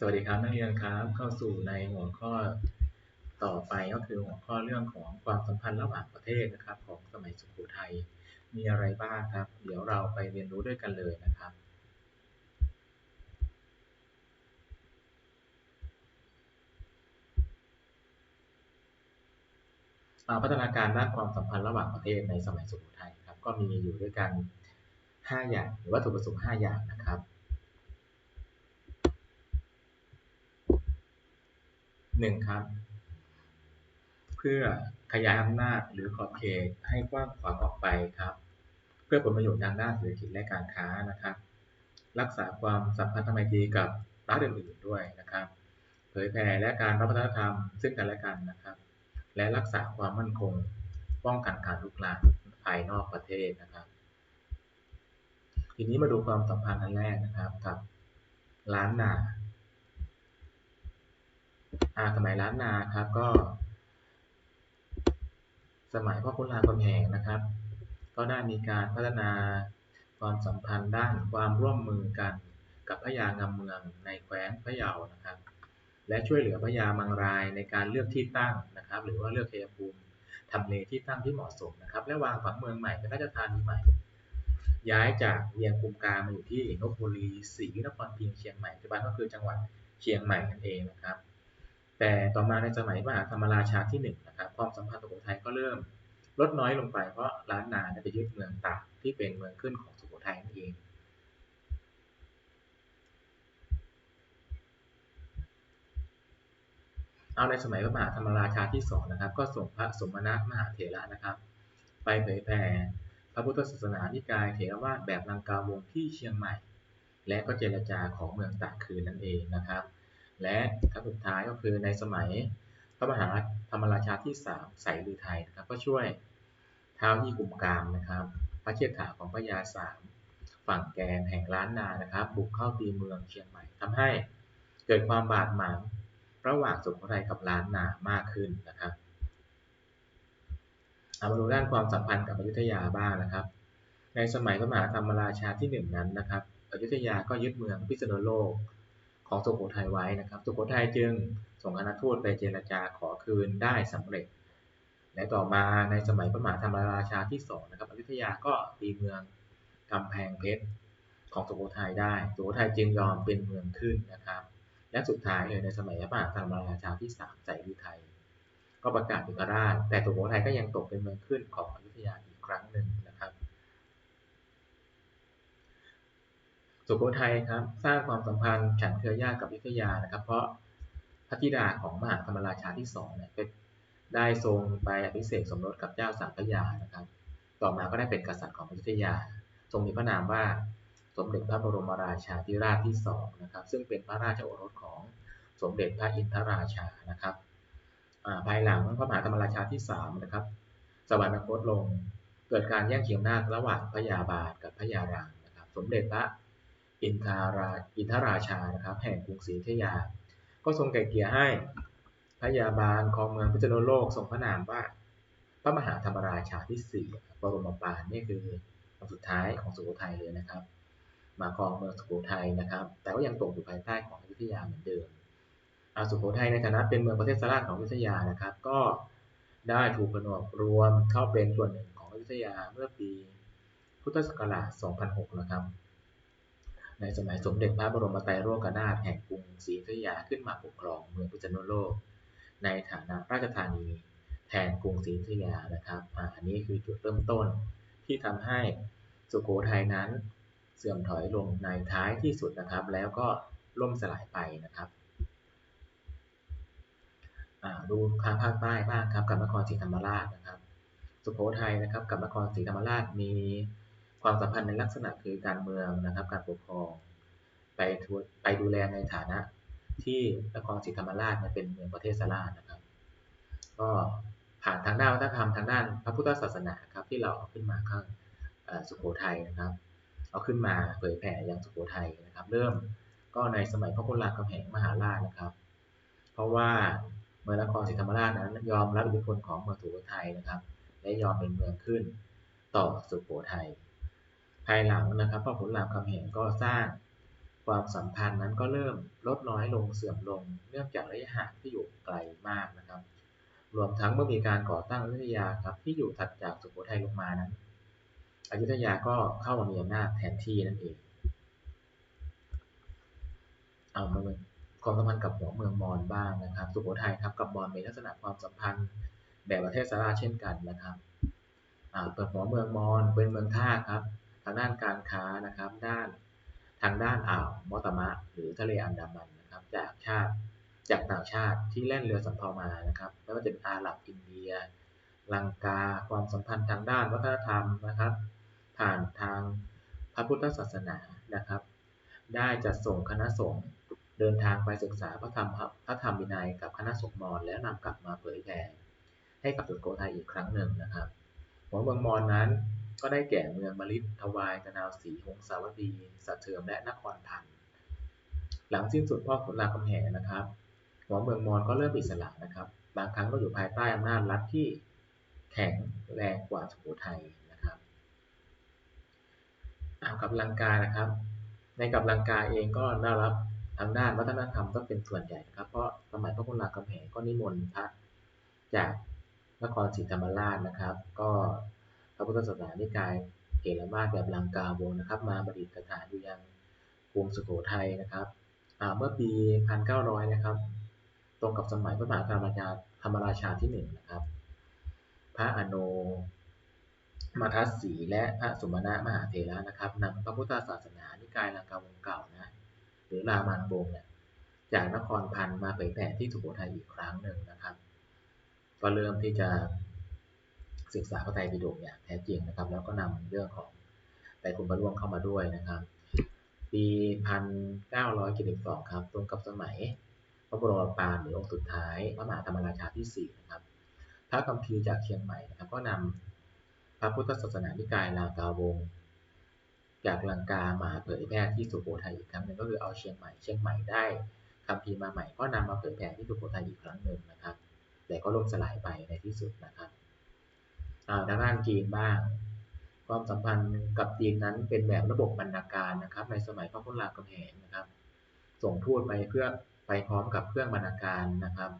สวัสดีครับนักเรียนครับเข้าสู่ในหัวข้อต่อไปก็คือหัวข้อเรื่องของความสัมพันธ์ระหว่างประเทศนะครับ ของสมัยสุโขทัยมีอะไรบ้างครับ เดี๋ยวเราไปเรียนรู้ด้วยกันเลยนะครับ พัฒนาการด้านความสัมพันธ์ระหว่างประเทศในสมัยสุโขทัยครับก็มีอยู่ด้วยกัน 5 อย่างหรือวัตถุประสงค์5อย่างนะครับ หนึ่งครับ เพื่อขยายอำนาจหรือขอบเขตให้กว้างขวางออกไปครับ เพื่อผลประโยชน์ทางด้านเศรษฐกิจและการค้านะครับ รักษาความสัมพันธไมตรีกับรัฐอื่นๆด้วยนะครับ เผยแผ่และการรับวัฒนธรรมซึ่งกันและกันนะครับ และรักษาความมั่นคง ป้องกันการลุกลามภายนอกประเทศนะครับ ทีนี้มาดูความสัมพันธ์อันแรกนะครับกับล้านนา สมัยล้านนาครับก็ สมัยพ่อคุณรามคำแหงนะครับ ก็ได้มีการพัฒนาความสัมพันธ์ด้านความร่วมมือกันกับพระยางามเมืองในแคว้นพะเยานะครับ และช่วยเหลือพระยามังรายในการเลือกที่ตั้งนะครับ หรือว่าเลือกเทยภูมิทำเลที่ตั้งที่เหมาะสมนะครับ และวางฝังเมืองใหม่เป็นราชธานีใหม่ ย้ายจากเวียงกุมกามาอยู่ที่นบุรีศรีนครพิงเชียงใหม่ปัจจุบันก็คือจังหวัดเชียงใหม่นั่นเองนะครับ แต่ต่อมาในสมัยมหาธรรมราชาที่หนึ่งนะครับความสัมพันธ์สุโขทัยก็เริ่มลดน้อยลงไปเพราะล้านนาไปยึดเมืองตากที่เป็นเมืองขึ้นของสุโขทัยนั่นเอง เอาในสมัยพระมหาธรรมราชาที่สองนะครับ ก็ส่งพระสมณะมหาเถระนะครับ ไปเผยแผ่พระพุทธศาสนานิกายเถรวาทแบบลังกาวงที่เชียงใหม่ และก็เจรจาของเมืองตากคืนนั่นเองนะครับ และครั้งสุดท้ายก็คือในสมัยพระมหาธรรมราชาที่สามใสลือไทยนะครับ ก็ช่วยเท้าที่กลุ่มกลางนะครับ พระเชษฐาของพระยาสามฝั่งแกนแห่งล้านนานะครับ บุกเข้าตีเมืองเชียงใหม่ทำให้เกิดความบาดหมางระหว่างสุโขทัยกับล้านนามากขึ้นนะครับเอามาดูด้านความสัมพันธ์กับอยุธยาบ้างนะครับ ในสมัยพระมหาธรรมราชาที่หนึ่งนั้นนะครับอยุธยาก็ยึดเมืองพิษณุโลก ของสุโขทัยไว้นะครับ สุโขทัยจึงส่งคณะทูตไปเจรจาขอคืนได้สำเร็จ และต่อมาในสมัยพระมหาธรรมราชาที่สองนะครับอยุธยาก็ตีเมืองกำแพงเพชรของสุโขทัยได้ สุโขทัยจึงยอมเป็นเมืองขึ้นนะครับ และสุดท้ายเลยในสมัยพระมหาธรรมราชาที่สามใจฤทัยก็ประกาศเอกราช แต่สุโขทัยก็ยังตกเป็นเมืองขึ้นของอยุธยาอีกครั้งหนึ่งนะครับ สุโขทัยครับสร้างความสัมพันธ์ฉันเครือญาติกับวิทยานะครับ เพราะพระธิดาของมหาธรรมราชาที่สองเนี่ยได้ทรงไปอภิเษกสมรสกับเจ้าสังพยานะครับ ต่อมาก็ได้เป็นกษัตริย์ของวิทยา ทรงมีพระนามว่าสมเด็จพระบรมราชาธิราชที่สองนะครับ ซึ่งเป็นพระราชโอรสของสมเด็จพระอินทราชานะครับภายหลังพระมหาธรรมราชาที่สามนะครับ สวรรคตลงเกิดการแย่งชิงอำนาจระหว่างพระยาบาทกับพระยารามนะครับ สมเด็จพระ อินทาราอินทราชานะครับแห่งกรุงศรีอยุธยา ก็ทรงไก่เกียให้พระยาบาลของเมืองพิจโนโลกทรงพระนามว่า พระมหาธรรมราชาที่สี่บรมปานนี่คือคนสุดท้ายของสุโขทัยเลยนะครับ มาครองเมืองสุโขทัยนะครับ แต่ว่ายังตกอยู่ภายใต้ของอยุธยาเหมือนเดิมสุโขทัยในฐานะเป็นเมืองประเทศสลาดของอยุธยานะครับ ก็ได้ถูกผนวกรวมเข้าเป็นส่วนหนึ่งของอยุธยาเมื่อปีพุทธศักราช 2006 นะครับ ในสมัยสมเด็จพระบรมไตรโลกนาถแห่งกรุงศรีอยุธยาขึ้นมาปกครองเมืองพิษณุโลก ในฐานะราชธานีแทนกรุงศรีอยุธยานะครับอันนี้คือจุดเริ่มต้นที่ทำให้สุโขทัยนั้นเสื่อมถอยลงในท้ายที่สุดนะครับ แล้วก็ล่มสลายไปนะครับดูทางภาคใต้บ้างครับกับนครศรีธรรมราชนะครับ สุโขทัยนะครับกับนครศรีธรรมราชมี ความสัมพันธ์ในลักษณะคือการเมืองนะครับ การปกครองไปไปดูแลในฐานะที่นครศรีธรรมราชเป็นเมืองประเทศสลานะครับ ก็ผ่านทางด้านวัฒนธรรมทางด้านพระพุทธศาสนาครับที่เราเอาขึ้นมาข้างสุโขทัยนะครับ เอาขึ้นมาเผยแผ่ยังสุโขทัยนะครับ เริ่มก็ในสมัยพระพุทธรามคำแหงมหาราชนะครับ เพราะว่าเมืองนครศรีธรรมราชนั้นยอมรับอิทธิพลของเมืองสุโขทัยนะครับ และยอมเป็นเมืองขึ้นต่อสุโขทัย ภายหลังนะครับพระขุนรามคำแหงก็สร้างความสัมพันธ์นั้นก็เริ่มลดน้อยลงเสื่อมลง เนื่องจากระยะห่างที่อยู่ไกลมากนะครับ รวมทั้งเมื่อมีการก่อตั้งอยุธยาครับที่อยู่ถัดจากสุโขทัยลงมานั้นอยุธยาก็เข้ามามีอำนาจแทนที่นั่นเอง เอามาเลยความสัมพันธ์กับหัวเมืองมอญบ้างนะครับ สุโขทัยครับกับมอญมีลักษณะความสัมพันธ์แบบประเทศสาราเช่นกันนะครับเปิดหัวเมืองมอญเป็นเมืองท่าครับ ทางด้านการค้านะครับ ด้านทางด้านอ่าวมอตมะ หรือทะเลอันดามันนะครับ จากชาติจากต่างชาติที่แล่นเรือสำเภามานะครับไม่ว่าจะเป็นอาหรับอินเดีย ลังกา ความสัมพันธ์ทางด้านวัฒนธรรมนะครับ ผ่านทางพระพุทธศาสนานะครับ ได้จัดส่งคณะสงฆ์เดินทางไปศึกษาพระธรรมพระธรรมวินัยกับคณะสงฆ์มอญแล้วนำกลับมาเผยแผ่ให้กับสุโขทัยอีกครั้งหนึ่งนะครับหัวเมืองมอญนั้น ก็ได้แก่เมืองมลิตทวายตะนาวศรีหงสาวดีสะเทือมและนครพันธ์หลังสิ้นสุดพ่อขุนรามคำแหงนะครับหัวเมืองมอญก็เริ่มอิสระนะครับ บางครั้งก็อยู่ภายใต้อำนาจรัฐที่แข็งแรงกว่าสุโขทัยนะครับเอากับลังกานะครับ ในกับลังกาเองก็ได้รับทางด้านวัฒนธรรมก็เป็นส่วนใหญ่ครับ เพราะสมัยพระพุทธรามคำแหงก็นิมนต์พระจากนครศรีธรรมราชนะครับ ก็ พระพุทธศาสนานิกายเกลมาศแบบลังกาวงนะครับ มาบดิษฐานอยู่ยังกรุงสุโขทัยนะครับเมื่อปี 1900 นะครับ ตรงกับสมัยพระมหาธรรมราชาธรรมราชาที่หนึ่งนะครับ พระอโนมาทัสสีและพระสมณะมหาเถระนะครับนำพระพุทธศาสนานิกายลังกาวงเก่านะหรือรามันวงเนี่ยจากนครพันธ์มาเผยแผ่ที่สุโขทัยอีกครั้งหนึ่งนะครับ ก็เริ่มที่จะ ศึกษาพระไตรปิฎกอย่างแท้จริงนะครับ แล้วก็นำเรื่องของไตรคุณพระร่วงเข้ามาด้วยนะครับ ปี1972ครับตรงกับสมัยพระบรมปานหรือองค์สุดท้ายพระมหาธรรมราชาที่4นะครับพระคัมภีร์จากเชียงใหม่นะครับก็นำพระพุทธศาสนานิกายลากาวงจากลังกามาเผยแพร่ที่สุโขทัยอีกครั้งหนึ่งก็คือเอาเชียงใหม่เชียงใหม่ได้คัมภีร์มาใหม่ก็นำมาเผยแพร่ที่สุโขทัยอีกครั้งหนึ่งนะครับ แต่ก็ล่มสลายไปในที่สุดนะครับ ทางด้านจีนบ้าง ความสัมพันธ์กับจีนนั้นเป็นแบบระบบบรรณาการนะครับ ในสมัยพระพุทธรามคำแหงนะครับ ส่งทูตไปเพื่อไปพร้อมกับเครื่องบรรณาการนะครับ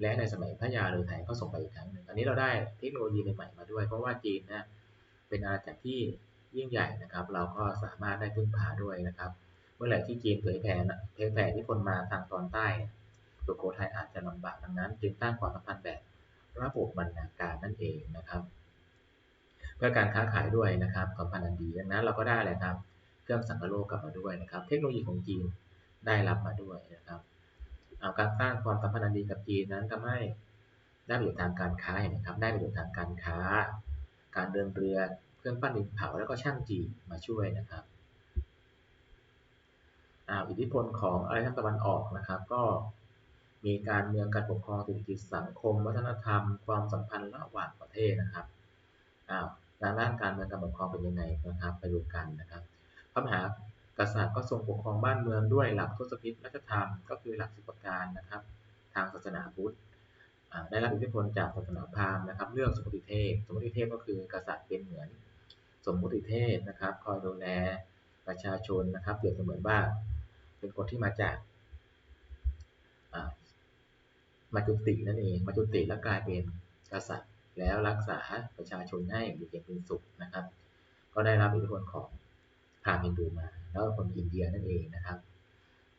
และในสมัยพระยาฤาษีก็ส่งไปอีกครั้งหนึ่งอันนี้เราได้เทคโนโลยีใหม่มาด้วย เพราะว่าจีนนะเป็นอาณาจักรที่ยิ่งใหญ่นะครับ เราก็สามารถได้พึ่งพาด้วยนะครับ เมื่อไหร่ที่จีนเผยแผ่เผยแผ่ที่คนมาทางตอนใต้สุโขทัยอาจจะลำบากดังนั้น จึงตั้งความสัมพันธ์แบบ ระบบบรรณาการนั่นเองนะครับ เพื่อการค้าขายด้วยนะครับสัมพันธ์อันดีดังนั้นเราก็ได้เลยครับ เครื่องสังกะโลกกลับมาด้วยนะครับ เทคโนโลยีของจีนได้รับมาด้วยนะครับเอาการสร้างความสัมพันธ์อันดีกับจีนนั้นทำให้ได้ประโยชน์ทางการค้าเห็นไหมครับ ได้ประโยชน์ทางการค้า การเดินเรือเครื่องปั้นดินเผาแล้วก็ช่างจีนมาช่วยนะครับอิทธิพลของอารยธรรมตะวันออกนะครับ ก็ มีการเมืองการปกครองเศรษฐกิจสังคม วัฒนธรรม ความสัมพันธ์ระหว่างประเทศนะครับอ้าวด้านการเมืองการปกครองเป็นยังไงนะครับไปดูกันนะครับพระมหากษัตริย์ก็ทรงปกครองบ้านเมืองด้วยหลักทศพิธรัชธรรมก็คือหลักสิบประการนะครับ ทางศาสนาพุทธได้รับอิทธิพลจากศาสนาพราหมณ์นะครับ เรื่องสมมติเทพ สมมติเทพก็คือกษัตริย์เป็นเหมือนสมมุติเทพนะครับคอยดูแลประชาชนนะครับเปรียบเสมือนว่าเป็นคนที่มาจาก มาจุตินั่นเอง มาจุติแล้วกลายเป็นกษัตริย์ แล้วรักษาประชาชนให้อยู่เย็นเป็นสุขนะครับ ก็ได้รับอิทธิพลของพราหมณ์ฮินดูมา แล้วคนอินเดียนั่นเองนะครับ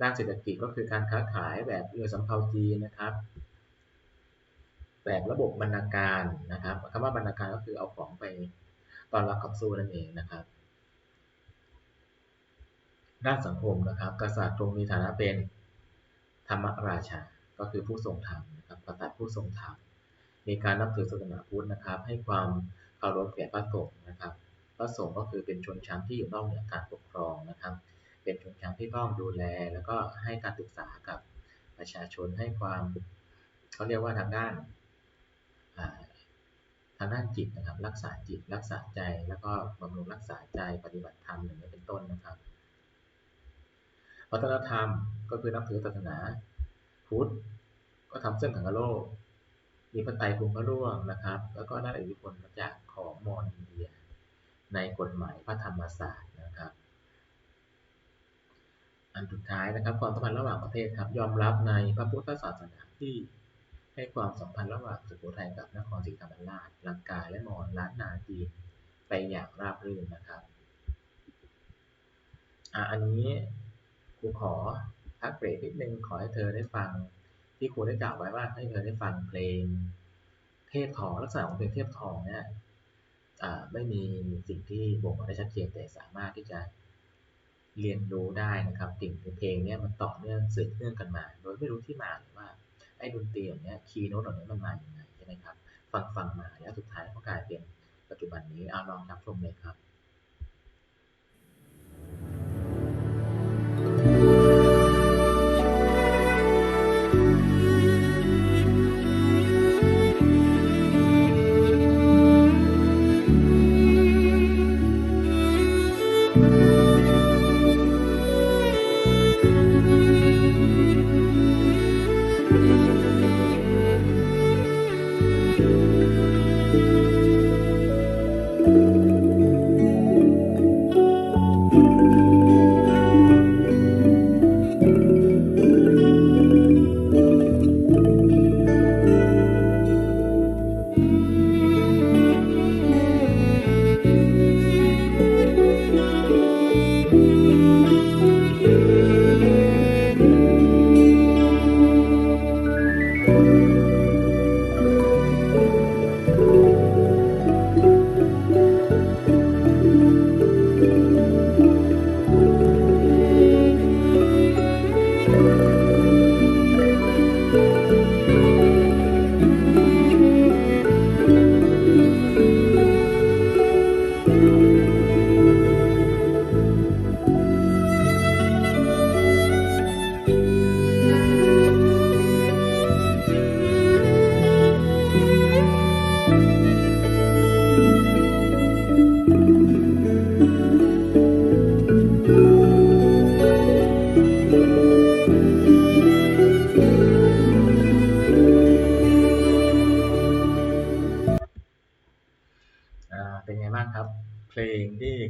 ด้านเศรษฐกิจก็คือการค้าขายแบบเรือสำเภาจีนนะครับแบบระบบบรรณาการนะครับคำว่าบรรณาการก็คือเอาของไปตอนรับขับสู้นั่นเองนะครับ ด้านสังคมนะครับ กษัตริย์ทรงมีฐานะเป็นธรรมราชา ก็คือผู้ทรงธรรมนะครับกษัตริย์ผู้ทรงธรรมมีการนับถือศาสนาพุทธนะครับ ให้ความเคารพแก่พระสงฆ์นะครับ พระสงฆ์ก็คือเป็นชนชั้นที่อยู่นอกเหนือการปกครองนะครับ เป็นชนชั้นที่ต้องดูแล แล้วก็ให้การศึกษากับประชาชนให้ความเขาเรียกว่าทางด้านทางด้านจิตนะครับ รักษาจิตรักษาใจแล้วก็บำรุงรักษาใจปฏิบัติธรรมอย่างนี้เป็นต้นนะครับวัฒนธรรมก็คือนับถือศาสนาพุทธ ก็ทำเส้นขังกะโลกมีพระไตรภูมิพระร่วงนะครับ แล้วก็ได้อิทธิพลมาจากของมอญอินเดีย ในกฎหมายพระธรรมศาสตร์นะครับ อันสุดท้ายนะครับ ความสัมพันธ์ระหว่างประเทศครับ ยอมรับในพระพุทธศาสนาที่ให้ความสัมพันธ์ระหว่างสุโขทัยกับนครศรีธรรมราชลังกาและมอญล้านนาจีนไปอย่างราบรื่นนะครับอะอันนี้ครูขอพักเบรกนิดนึงขอให้เธอได้ฟัง ที่ครูได้กล่าวไว้ว่าให้เธอได้ฟังเพลงเทพทองลักษณะของเพลงเทพทองเนี่ยไม่มีสิ่งที่บ่งบอกได้ชัดเจนแต่สามารถที่จะเรียนรู้ได้นะครับสิ่งเพลงเนี่ยมันต่อเนื่องสืบเนื่องกันมา โดยไม่รู้ที่มาหรือว่าไอ้ดนตรีอย่างเนี้ยคีย์โน้ตเหล่านี้มันมาอย่างไงใช่ไหมครับฟังฟังมาแล้วสุดท้ายก็กลายเป็นปัจจุบันนี้เอาลองรับชมเลยครับ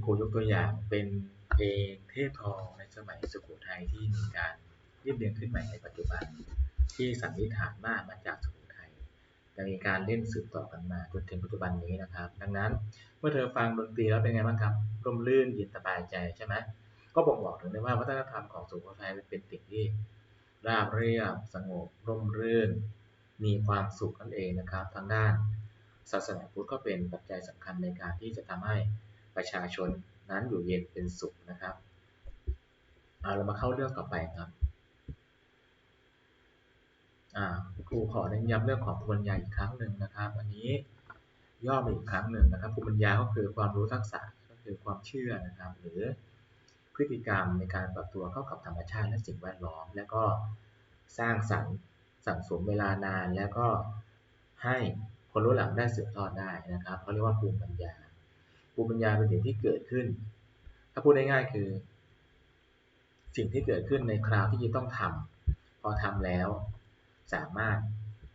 ครูยกตัวอย่างเป็นเพลงเทพทองในสมัยสุโขทัยที่มีการเรียบเรียงขึ้นใหม่ในปัจจุบัน ที่สันนิษฐานว่ามาจากสุโขทัยแต่มีการเล่นสืบต่อกันมาจนถึงปัจจุบันนี้นะครับ ดังนั้นเมื่อเธอฟังดนตรีแล้วเป็นไงบ้างครับร่มรื่นเย็นสบายใจใช่ไหมก็บ่งบอกถึงได้ว่าวัฒนธรรมของสุโขทัยเป็นสิ่งที่ราบเรียบสงบร่มรื่น มีความสุขนั่นเองนะครับ ทางด้านศาสนาพุทธก็เป็นปัจจัยสำคัญในการที่จะทำให้ ประชาชนนั้นอยู่เย็นเป็นสุขนะครับเอาเรามาเข้าเรื่องต่อไปครับครูขอเน้นย้ำเรื่องของภูมิปัญญาอีกครั้งหนึ่งนะครับ อันนี้ย่อมาอีกครั้งหนึ่งนะครับภูมิปัญญาก็คือความรู้ทักษะก็คือความเชื่อนะครับ หรือพฤติกรรมในการปรับตัวเข้ากับธรรมชาติและสิ่งแวดล้อม แล้วก็สร้างสรรค์สั่งสมเวลานาน แล้วก็ให้คนรุ่นหลังได้สืบทอดได้นะครับเขาเรียกว่าภูมิปัญญา ภูมิปัญญาเป็นสิ่งที่เกิดขึ้น ถ้าพูดง่ายๆคือ สิ่งที่เกิดขึ้นในคราวที่จะต้องทำพอทำแล้ว สามารถ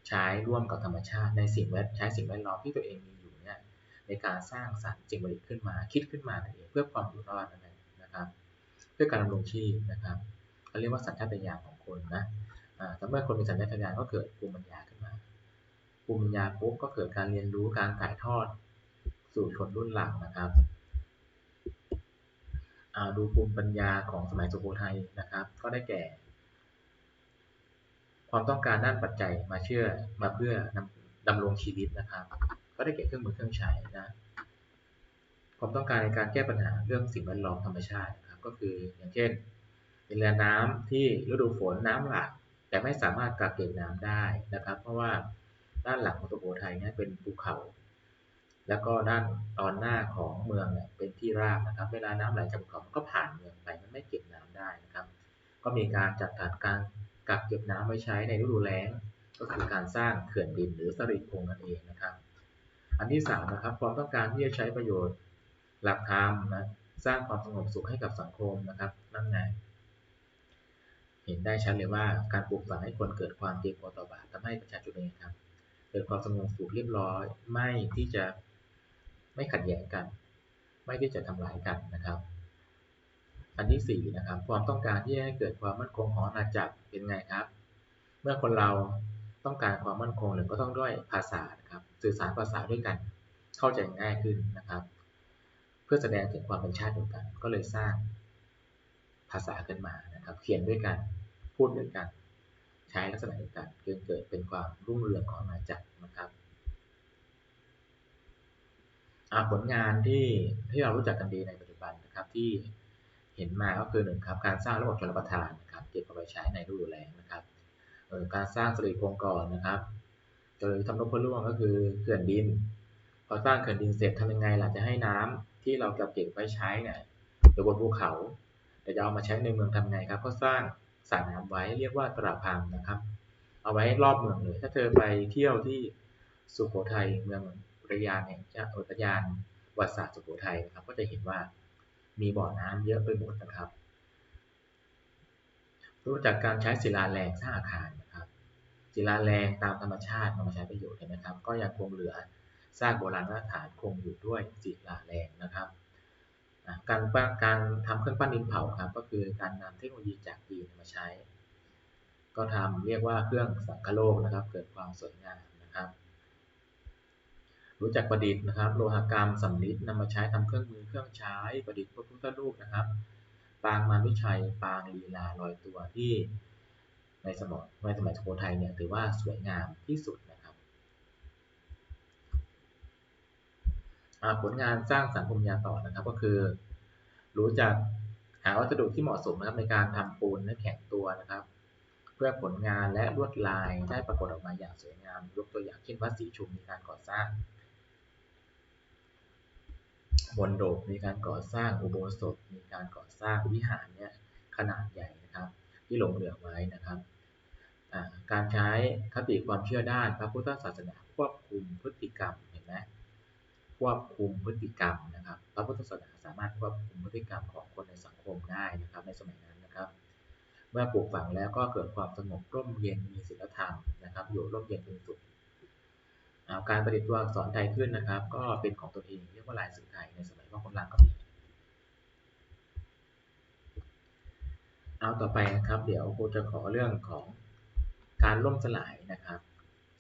ใช้ร่วมกับธรรมชาติ ในสิ่งแวดใช้สิ่งแวดล้อมที่ตัวเองมีอยู่เนี่ยในการสร้างสรรค์สิ่งประดิษฐ์ขึ้นมาคิดขึ้นมานั่นเองเพื่อความอยู่รอดนั่นเองนะครับเพื่อการดำรงชีพนะครับเขาเรียกว่าสัญชาตญาณของคนนะอ่าแต่เมื่อคนมีสัญชาตญาณก็เกิดภูมิปัญญาขึ้นมาภูมิปัญญาปุ๊บก็เกิดการเรียนรู้การถ่ายทอด สู่ชนรุ่นหลังนะครับอ่าดูภูมิปัญญาของสมัยสุโขทัยนะครับ ก็ได้แก่ ความต้องการด้านปัจจัยมาเชื่อมาเพื่อนำดำรงชีวิตนะครับ ก็ได้แก่เครื่องมือเครื่องใช้นะความต้องการในการแก้ปัญหาเรื่องสิ่งแวดล้อมธรรมชาตินะครับก็คืออย่างเช่นเวลาน้ำที่ฤดูฝนน้ำหลากแต่ไม่สามารถกักเก็บน้ำได้นะครับ เพราะว่าด้านหลังของสุโขทัยเนี่ยเป็นภูเขา แล้วก็ด้านตอนหน้าของเมืองเนี่ยเป็นที่ราบนะครับ เวลาน้ำไหลจากภูเขามันก็ผ่านเมืองไปมันไม่เก็บน้ำได้นะครับ ก็มีการจัดการการกักเก็บน้ำไว้ใช้ในฤดูแล้ง ก็คือการสร้างเขื่อนดินหรือสริพงนั่นเองนะครับ อันที่สามนะครับความต้องการที่จะใช้ประโยชน์หลักธรรมนะสร้างความสงบสุขให้กับสังคมนะครับนั่นไงเห็นได้ชัดเลยว่าการปลูกฝังให้คนเกิดความเกรงกลัวต่อบาปทำให้ประชาชนเองครับ เกิดความสงบสุขเรียบร้อย ไม่ที่จะ ไม่ขัดแย้งกัน ไม่ที่จะทำร้ายกันนะครับ อันที่สี่นะครับ ความต้องการที่ให้เกิดความมั่นคงของอาณาจักรเป็นไงครับ เมื่อคนเราต้องการความมั่นคงหนึ่งก็ต้องด้วยภาษานะครับ สื่อสารภาษาด้วยกัน เข้าใจง่ายขึ้นนะครับ เพื่อแสดงถึงความเป็นชาติเดียวกัน ก็เลยสร้างภาษาขึ้นมานะครับ เขียนด้วยกัน พูดด้วยกัน ใช้ลักษณะเดียวกันจนเกิดเป็นความรุ่งเรืองของอาณาจักรนะครับ ผลงานที่ที่เรารู้จักกันดีในปัจจุบันนะครับที่เห็นมาก็คือหนึ่งครับการสร้างระบบชลประทานนะครับเก็บเอาไว้ใช้ในฤดูแล้งนะครับการสร้างสรีโครงก่อนนะครับโดยทำนบพร่วงก็คือเขื่อนดิน พอสร้างเขื่อนดินเสร็จทำยังไงล่ะจะให้น้ำที่เราเก็บไว้ใช้เนี่ยอยู่บนภูเขาแต่จะเอามาใช้ในเมืองทำไงครับก็สร้างสระน้ำไว้เรียกว่าตราพังนะครับ เอาไว้รอบเมืองเลยถ้าเธอไปเที่ยวที่สุโขทัยเมือง อุทยานแห่งชาติอุทยานวัดศาสตร์สุโขทัยนะครับ ก็จะเห็นว่ามีบ่อน้ำเยอะไปหมดนะครับ รู้จักการใช้ศิลาแรงสร้างอาคารนะครับ ศิลาแรงตามธรรมชาตินำมาใช้ประโยชน์นไหมครับ ก็ยังคงเหลือซากโบราณสถานคงอยู่ด้วยศิลาแรงนะครับการปั้นการทำเครื่องปั้นดินเผาครับ ก็คือการนำเทคโนโลยีจากจีนมาใช้ ก็ทำเรียกว่าเครื่องสังคโลกนะครับ เกิดความสวยงาม รู้จักประดิษฐ์นะครับ โลหกรรมสำริดนำมาใช้ทำเครื่องมือเครื่องใช้ประดิษฐ์พระพุทธรูปนะครับ ปางมารวิชัย ปางลีลาลอยตัวที่ในสมัยในสมัยสุโขทัยเนี่ยถือว่าสวยงามที่สุดนะครับ ผลงานสร้างสรรค์ภูมิปัญญาต่อนะครับ ก็คือ รู้จักหาวัสดุที่เหมาะสมนะครับในการทำปูนให้แข็งตัวนะครับ เพื่อผลงานและลวดลายได้ปรากฏออกมาอย่างสวยงาม ยกตัวอย่างเช่นวัดศรีชุมมีการก่อสร้าง มณฑปมีการก่อสร้างอุโบสถ มีการก่อสร้างวิหารเนี่ยขนาดใหญ่นะครับ ที่หลงเหลือไว้นะครับการใช้คติความเชื่อด้านพระพุทธศาสนาควบคุมพฤติกรรมเห็นไหมควบคุมพฤติกรรมนะครับพระพุทธศาสนาสามารถควบคุมพฤติกรรมของคนในสังคมได้นะครับ ในสมัยนั้นนะครับ เมื่อปลูกฝังแล้วก็เกิดความสงบร่มเย็นมีศีลธรรมนะครับ อยู่ร่มเย็นเป็นสุข การประดิษฐ์ตัวอักษรไทยขึ้นนะครับ ก็เป็นของตัวเองเรียกว่าลายสื่อไทยในสมัยว่าคนลังก็มีเอาต่อไปนะครับ เดี๋ยวครูจะขอเรื่องของการล่มสลายนะครับ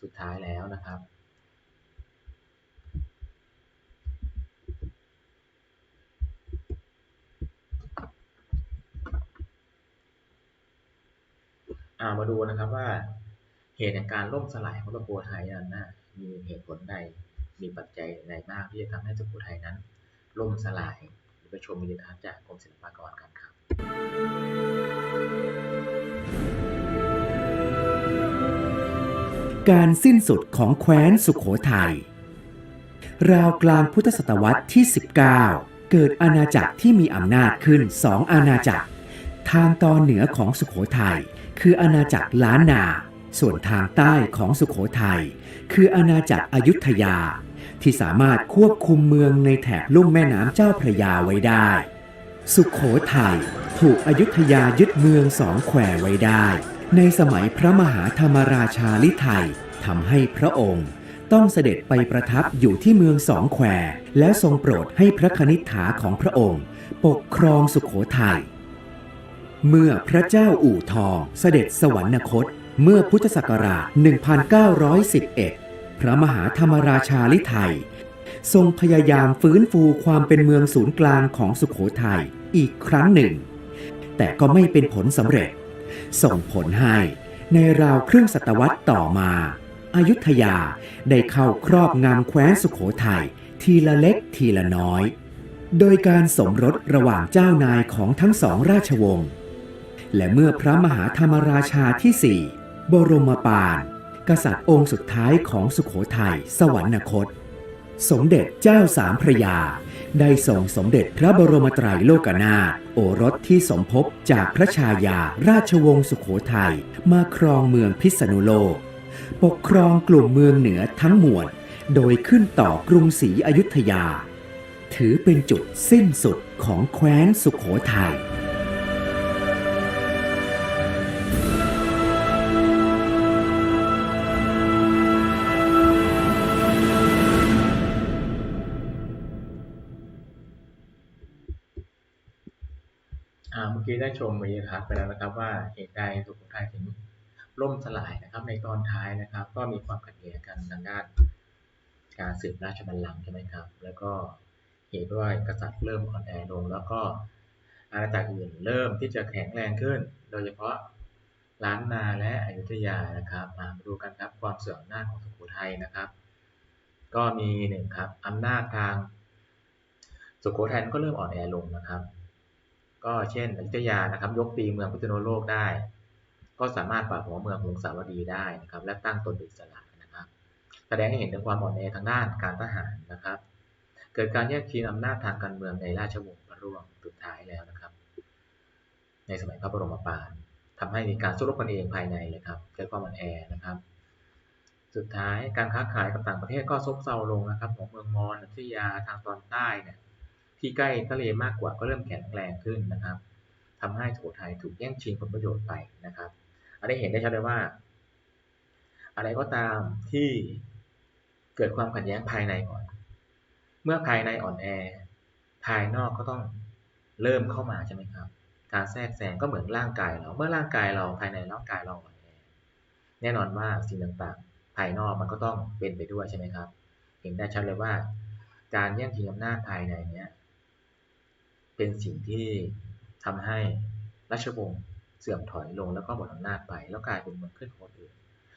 สุดท้ายแล้วนะครับามาดูนะครับว่าเหตุแห่งการล่มสลายของสุโขทัยนั้นนะ มีเหตุผลใด มีปัจจัยใดบ้างที่จะทำให้สุโขทัยนั้นล่มสลายไปชมวิดีโอจากกรมศิลปากรกันครับการสิ้นสุดของแคว้นสุขโขทัย ราวกลางพุทธศตวรรษที่ 19 เกิดอาณาจักรที่มีอำนาจขึ้นสองอาณาจักร ทางตอนเหนือของสุขโขทัยคืออาณาจักรล้านนา ส่วนทางใต้ของสุขโขทัยคืออาณาจักรอยุธยา ที่สามารถควบคุมเมืองในแถบลุ่มแม่น้ำเจ้าพระยาไว้ได้ สุขโขทัยถูกอยุธยายึดเมืองสองแควไว้ได้ ในสมัยพระมหาธรรมราชาลิไทยทำให้พระองค์ต้องเสด็จไปประทับอยู่ที่เมืองสองแควและทรงโปรดให้พระคณิษฐาของพระองค์ ปกครองสุขโขทัย เมื่อพระเจ้าอู่ทองเสด็จสวรรคต เมื่อพุทธศักราช 1911 พระมหาธรรมราชาลิไทย ทรงพยายามฟื้นฟูความเป็นเมืองศูนย์กลางของสุขโขทัยอีกครั้งหนึ่ง แต่ก็ไม่เป็นผลสำเร็จ ส่งผลให้ในราวครึ่งศตวรรษต่อมาอายุทยาได้เข้าครอบงำแคว้นสุขโขทัยทีละเล็กทีละน้อย โดยการสมรสระหว่างเจ้านายของทั้งสองราชวงศ์ และเมื่อพระมหาธรรมราชาที่สี่ บรมปาน กษัตริย์องค์สุดท้ายของสุขโขทัยสวรรคต สมเด็จเจ้าสามพระยา ได้ส่งสมเด็จพระบรมไตรโลกนาถโอรสที่สมภพจากพระชายาราชวงศ์สุขโขทัยมาครองเมืองพิษณุโลก ปกครองกลุ่มเมืองเหนือทั้งมวลโดยขึ้นต่อกรุงศรีอยุธยา ถือเป็นจุดสิ้นสุดของแคว้นสุขโขทัย ได้ชมวีทัศน์ไปแล้วนะครับ ว่าเหตุใดสุโขทัยถึงล่มสลายนะครับ ในตอนท้ายนะครับ ก็มีความขัดแย้งกันทางด้านการสืบราชบัลลังก์ใช่ไหมครับ แล้วก็เหตุด้วยกษัตริย์เริ่มอ่อนแอลง แล้วก็อาณาจักรอื่นเริ่มที่จะแข็งแรงขึ้น โดยเฉพาะล้านนาและอยุธยานะครับ มาดูกันครับความเสื่อมอำนาของสุโขทัยนะครับ ก็มีหนึ่งครับอำนาจทางสุโขทัยก็เริ่มอ่อนแอลงนะครับ ก็เช่นอยุธยานะครับ ยกตีเมืองพิษณุโลกได้ ก็สามารถปราบหัวเมืองหงสาวดีได้นะครับ และตั้งตนเป็นสระนะครับ แสดงให้เห็นถึงความอ่อนแอทางด้านการทหารนะครับ เกิดการแยกชิงอำนาจทางการเมืองในราชวงศ์พระร่วงสุดท้ายแล้วนะครับ ในสมัยพระบรมปานทำให้มีการสู้รบกันเองภายในเลยครับเกิดความอ่อนแอนะครับ สุดท้ายการค้าขายกับต่างประเทศก็ซบเซาลงนะครับ ของเมืองมอญอยุธยาทางตอนใต้เนี่ย ที่ใกล้ทะเลมากกว่าก็เริ่มแข็งแรงขึ้นนะครับทำให้สุโขทัยถูกแย่งชิงผลประโยชน์ไปนะครับอันนี้เห็นได้ชัดเลยว่า อะไรก็ตามที่เกิดความขัดแย้งภายในก่อน เมื่อภายในอ่อนแอ ภายนอกก็ต้องเริ่มเข้ามาใช่ไหมครับ การแทรกแซงก็เหมือนร่างกายเรา เมื่อร่างกายเราภายในร่างกายเราอ่อนแอ แน่นอนว่าสิ่งต่างๆ ภายนอกมันก็ต้องเป็นไปด้วยใช่ไหมครับ เห็นได้ชัดเลยว่า การแย่งชิงอำนาจภายในเนี้ย เป็นสิ่งที่ทำให้ราชวงศ์เสื่อมถอยลงแล้วก็หมดอำนาจไป แล้วกลายเป็นเมืองขึ้นของคนอื่น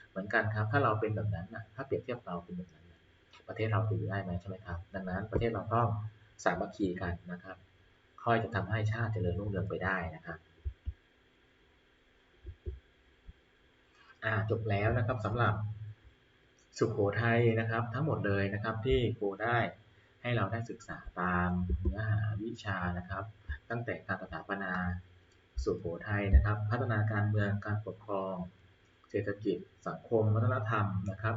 เหมือนกันครับ ถ้าเราเป็นแบบนั้นนะถ้าเปรียบเทียบเราเป็นแบบนั้นนะประเทศเราจะอยู่ได้ไหมใช่ไหมครับ ดังนั้นประเทศเราต้องสามัคคีกันนะครับ ค่อยจะทำให้ชาติเจริญรุ่งเรืองไปได้นะครับจบแล้วนะครับสำหรับสุขโขทัยนะครับ ทั้งหมดเลยนะครับที่ครูได้ ให้เราได้ศึกษาตามเนื้อหาวิชานะครับ ตั้งแต่การสถาปนาสุโขทัยนะครับ พัฒนาการเมืองการปกครอง เศรษฐกิจ สังคม วัฒนธรรมนะครับ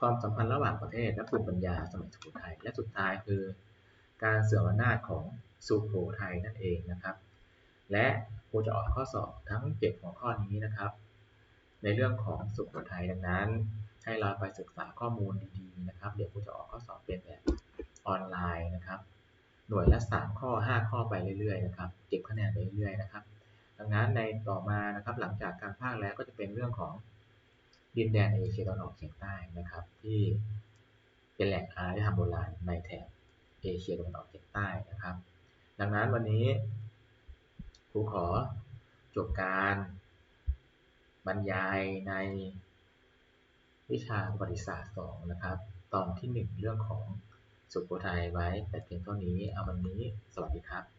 ความสัมพันธ์ระหว่างประเทศ และภูมิปัญญาสมัยสุโขทัยและสุดท้ายคือ การเสื่อมอำนาจของสุโขทัยนั่นเองนะครับ และครูจะออกข้อสอบทั้ง7หัวข้อนี้นะครับ ในเรื่องของสุโขทัยดังนั้น ให้เราไปศึกษาข้อมูลดีๆนะครับ เดี๋ยวครูจะออกข้อสอบเป็นแบบ ออนไลน์นะครับ หน่วยละ 3 ข้อ 5 ข้อไปเรื่อยๆนะครับ เก็บคะแนนไปเรื่อยๆนะครับ ดังนั้นในต่อมานะครับหลังจากการภาคแล้วก็จะเป็นเรื่องของดินแดนเอเชียตะวันออกเฉียงใต้นะครับ ที่เป็นแหล่งอารยธรรมโบราณในแถบเอเชียตะวันออกเฉียงใต้นะครับ ดังนั้นวันนี้ครูขอจบการบรรยายในวิชาประวัติศาสตร์ 2 นะครับ ตอนที่ 1 เรื่องของ สุโขทัยไว้แต่เพียงเท่านี้ เอาวันนี้ สวัสดีครับ